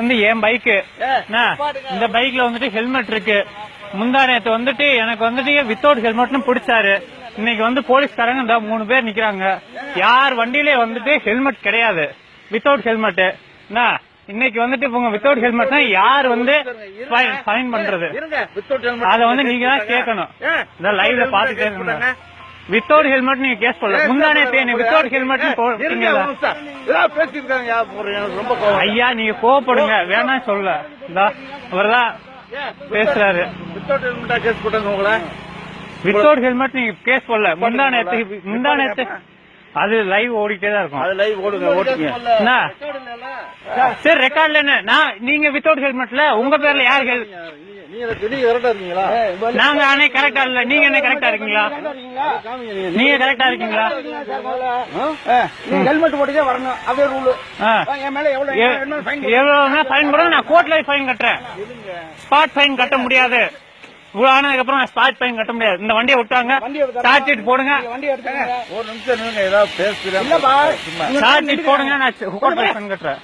வந்து என் பைக்கு. இந்த பைக்ல வந்துட்டு ஹெல்மெட் இருக்கு. முந்தா நேத்து வந்துட்டு எனக்கு வந்துட்டு வித்தவுட் ஹெல்மெட்னு பிடிச்சாரு. இன்னைக்கு வந்து போலீஸ்காரங்க இந்த மூணு பேர் நிக்கிறாங்க. யார் வண்டியிலே வந்துட்டு ஹெல்மெட் கிடையாது. வித்தவுட் ஹெல்மெட் என்ன? இன்னைக்கு வந்துட்டு இவங்க வித்தவுட் ஹெல்மெட்னா யார் வந்து ஃபைன் பண்றது? அத வந்து நீங்க தான் கேட்கணும். இந்த லைவ்ல பாத்துட்டே வித்தவுட் ஹெல்மெட் நீங்க கேஸ் போடல. முந்தானே நீ வித்தவுட் ஹெல்மெட் கோவம். ஐயா நீங்க கோவப்படுங்க. வேணாம் சொல்ல. அவர்தான் பேசுறாரு. வித்தவுட் ஹெல்மெட்டா கேஸ் போட்டாங்க உங்களை? வித்தவுட் ஹெல்மெட் நீங்க கேஸ் போடல. முந்தா நேத்து முந்தா நேத்து அது லைவ் ஓடிட்டே தான் இருக்கும். அது லைவ் ஓடுங்க ஓட்டுங்க என்ன? சரி ரெக்கார்ட்ல என்ன? நான் நீங்க வித்தவுட் ஹெல்மெட்ல உங்க பேர்ல யார் ஹெல் நீங்க நீங்க கரெக்டா இருக்கீங்களா? நாங்க அன்னை கரெக்டா இல்ல. நீங்க என்ன கரெக்டா இருக்கீங்களா? நீங்க. கரெக்டா இருக்கீங்களா? ஹெல்மெட் போட்டுதான் வரணும். அப்படியே ரூல் ஆ. என் மேல எவ்வளவு எவ்வளவு ஃபைன் போடுங்க நான் கோர்ட்ல ஃபைன் கட்டுறேன். ஸ்பாட் ஃபைன் கட்ட முடியாது. இவ்வளவு ஆனதுக்கு அப்புறம் ஸ்பாட் ஃபைன் கட்ட முடியாது. இந்த வண்டியை விட்டாங்க. சார்ஜ் ஷீட் போடுங்க. ஒரு நிமிஷம் நில்லுங்க. ஏதாவது பேசுறேன் சார்ஜ் ஷீட் போடுங்க. நான் கோர்ட்ல ஃபைன் கட்டுறேன்.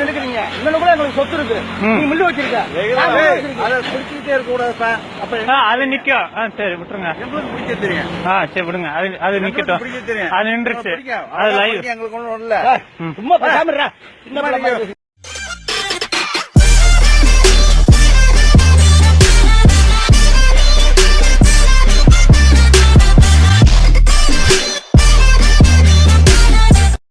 நினைக்கிறீங்க. இன்னொன்னு கூட எங்களுக்கு சொத்து இருக்கு மில்லு வச்சிருக்க. அதை பிடிச்சிட்டே இருக்க கூடாது சார். அப்ப ஆ, அது நிக்கும். ஆ, சரி விட்டுருங்க. பிடிக்க தெரியும். ஆ சரி விடுங்க. அது அது நிக்கட்டும். அது நின்றுச்சு. அது லைவ் எங்களுக்கு ஒண்ணும் இல்ல. சும்மா பேசாம மாதிரி